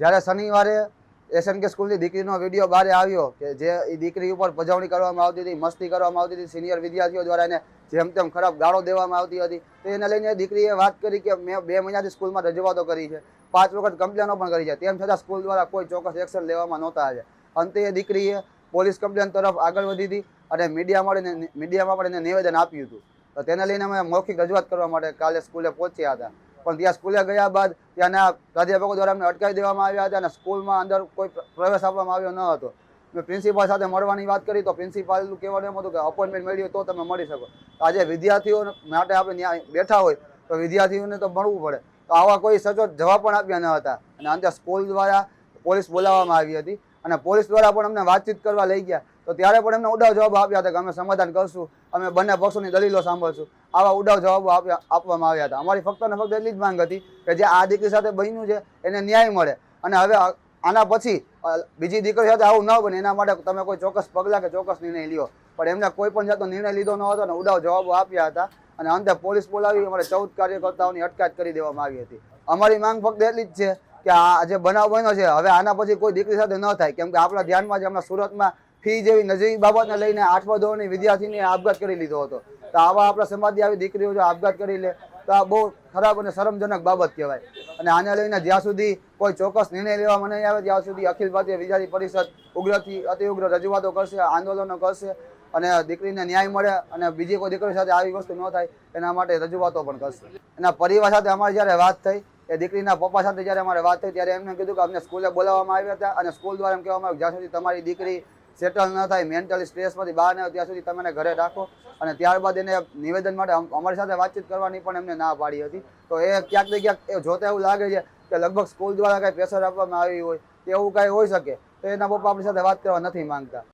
જ્યારે શનિવારે એસએનકે સ્કૂલની દીકરીનો વીડિયો બહાર આવ્યો કે જે એ દીકરી ઉપર પજવણી કરવામાં આવતી હતી, મસ્તી કરવામાં આવતી હતી સિનિયર વિદ્યાર્થીઓ દ્વારા એને જેમ તેમ ખરાબ ગાળો દેવામાં આવતી હતી, તો એને લઈને દીકરીએ વાત કરી કે મેં બે મહિનાથી સ્કૂલમાં રજૂઆતો કરી છે, પાંચ વખત કમ્પ્લેનો પણ કરી છે, તેમ છતાં સ્કૂલ દ્વારા કોઈ ચોક્કસ એક્શન લેવામાં નહોતા આવ્યા. અંતે એ દીકરીએ પોલીસ કમ્પ્લેન તરફ આગળ વધી હતી અને મીડિયામાં મળીને મીડિયામાં પણ એને નિવેદન આપ્યું હતું. તો તેને લઈને અમે મૌખિક રજૂઆત કરવા માટે કાલે સ્કૂલે પહોંચ્યા હતા. પણ ત્યાં સ્કૂલે ગયા બાદ ત્યાંના પ્રાધ્યાપકો દ્વારા અમને અટકાવી દેવામાં આવ્યા હતા અને સ્કૂલમાં અંદર કોઈ પ્રવેશ આપવામાં આવ્યો ન હતો. મેં પ્રિન્સિપાલ સાથે મળવાની વાત કરી તો પ્રિન્સિપાલનું કહેવાનું એમ હતું કે અપોઇન્ટમેન્ટ મેળવી તો તમે મળી શકો. આજે વિદ્યાર્થીઓ માટે આપણે ત્યાં બેઠા હોય તો વિદ્યાર્થીઓને તો મળવું પડે. તો આવા કોઈ સચોટ જવાબ પણ આપ્યા ન હતા. અને અંતે સ્કૂલ દ્વારા પોલીસ બોલાવવામાં આવી હતી અને પોલીસ દ્વારા પણ અમને વાતચીત કરવા લઈ ગયા. તો ત્યારે પણ એમને ઉડાવ જવાબ આપ્યા હતા કે અમે સમાધાન કરશું, અમે બંને પક્ષોની દલીલો સાંભળશું. આવા ઉડાવ જવાબો આપ્યા, આપવામાં આવ્યા હતા. અમારી ફક્ત ને ફક્ત એટલી જ માંગ હતી કે જે આ દીકરી સાથે બન્યું છે, એને ન્યાય મળે. અને હવે આના પછી બીજી દીકરી સાથે આવું ન બને, એના માટે તમે કોઈ ચોક્કસ પગલાં કે ચોક્કસ નિર્ણય લ્યો. પણ એમને કોઈ પણ જાતનો નિર્ણય લીધો ન હતો અને ઉડાવ જવાબો આપ્યા હતા. અને અંતે પોલીસ બોલાવી, અમારે ચૌદ કાર્યકર્તાઓની અટકાયત કરી દેવામાં આવી હતી. અમારી માંગ ફક્ત એટલી જ છે કે આ જે બનાવ બન્યો છે, હવે આના પછી કોઈ દીકરી સાથે ન થાય. કેમ કે આપણા ધ્યાનમાં જે હમણાં સુરતમાં ફી જેવી નજીવી બાબતને લઈને આઠમા ધોરણની વિદ્યાર્થીને આપઘાત કરી લીધો હતો. તો આવા આપણા સમાજની આવી દીકરીઓ જો આપઘાત કરી લે તો આ બહુ ખરાબ અને શરમજનક બાબત કહેવાય. અને આને લઈને જ્યાં સુધી કોઈ ચોક્કસ નિર્ણય લેવામાં નહીં આવે ત્યાં સુધી અખિલ ભારતીય વિદ્યાર્થી પરિષદ ઉગ્રથી અતિ ઉગ્ર રજૂઆતો કરશે આંદોલનો કરશે અને દીકરીને ન્યાય મળે અને બીજી કોઈ દીકરી સાથે આવી વસ્તુ ન થાય એના માટે રજૂઆતો પણ કરશે. એના પરિવાર સાથે અમારી જ્યારે વાત થઈ એ દીકરીના પપ્પા સાથે જ્યારે અમારે વાત થઈ ત્યારે એમને કીધું કે અમને સ્કૂલે બોલાવવામાં આવ્યા હતા અને સ્કૂલ દ્વારા એમ કહેવામાં આવ્યું જ્યાં સુધી તમારી દીકરી સેટલ ન થાય મેન્ટલી સ્ટ્રેસમાંથી બહાર ન ત્યાં સુધી તમે ઘરે રાખો. અને ત્યારબાદ એને નિવેદન માટે અમારી સાથે વાતચીત કરવાની પણ એમને ના પાડી હતી. તો એ ક્યાંક ને ક્યાંક એ જોતા એવું લાગે છે કે લગભગ સ્કૂલ દ્વારા કાંઈ પ્રેશર આપવામાં આવી હોય એવું કાંઈ હોઈ શકે. તો એના પપ્પા આપણી સાથે વાત કરવા નથી માંગતા.